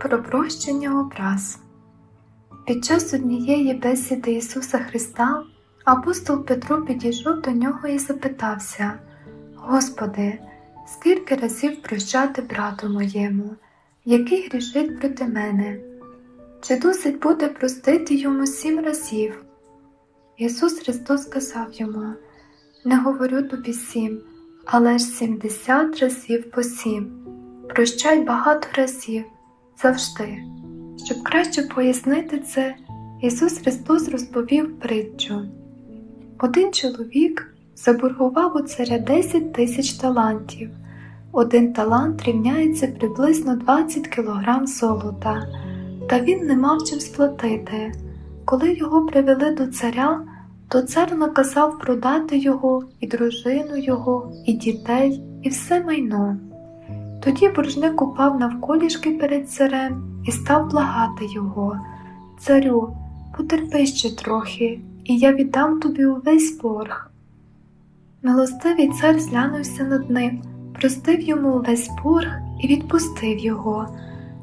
Про прощення образ. Під час однієї бесіди Ісуса Христа апостол Петро підійшов до нього і запитався: Господи, скільки разів прощати брату моєму, який грішить проти мене? Чи досить буде простити йому сім разів? Ісус Христос сказав йому: Не говорю тобі сім, але ж сімдесят разів по сім. Прощай багато разів завжди. Щоб краще пояснити це, Ісус Христос розповів притчу. Один чоловік заборгував у царя 10 тисяч талантів. Один талант рівняється приблизно 20 кілограм золота, та він не мав чим сплатити. Коли його привели до царя, то цар наказав продати його і дружину його, і дітей, і все майно. Тоді боржник упав навколішки перед царем і став благати його. Царю, потерпи ще трохи, і я віддам тобі увесь борг. Милостивий цар зглянувся над ним, простив йому увесь борг і відпустив його.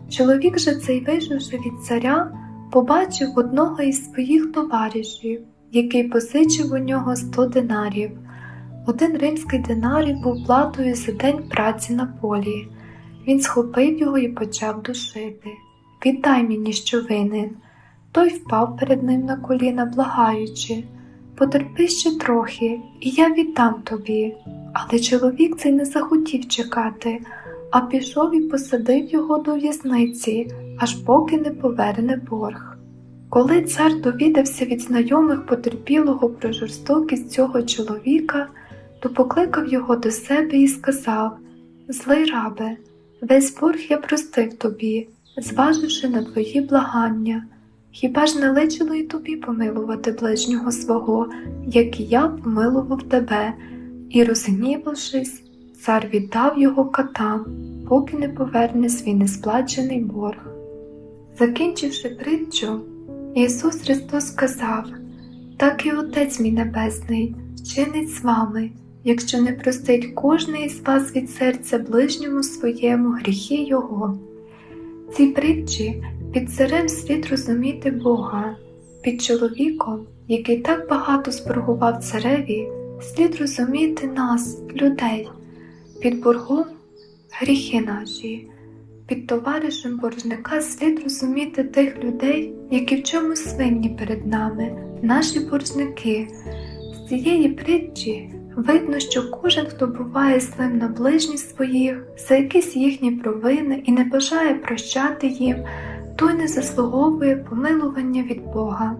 Чоловік же цей, вийшовши від царя, побачив одного із своїх товаришів, який позичив у нього сто динарів. Один римський динарів був платою за день праці на полі. Він схопив його і почав душити. Віддай мені, що винен. Той впав перед ним на коліна, благаючи Потерпи ще трохи, і я віддам тобі. Але чоловік цей не захотів чекати, а пішов і посадив його до в'язниці, аж поки не поверне борг. Коли цар довідався від знайомих потерпілого про жорстокість цього чоловіка, то покликав його до себе і сказав Злий рабе, весь борг я простив тобі, зваживши на твої благання. Хіба ж не личило й тобі помилувати ближнього свого, як і я помилував тебе, і, розгнівавшись, цар віддав його катам, поки не поверне свій несплачений борг. Закінчивши притчу, Ісус Христос сказав: Так і Отець мій Небесний вчинить з вами, якщо не простить кожний із вас від серця ближньому своєму гріхи Його. Ці притчі під царем слід розуміти Бога, під чоловіком, який так багато споргував цареві, слід розуміти нас, людей, під боргом гріхи наші, під товаришем боржника слід розуміти тих людей, які в чомусь винні перед нами, наші боржники. З цієї притчі видно, що кожен, хто буває злим на ближність своїх, за якісь їхні провини і не бажає прощати їм той не заслуговує помилування від Бога.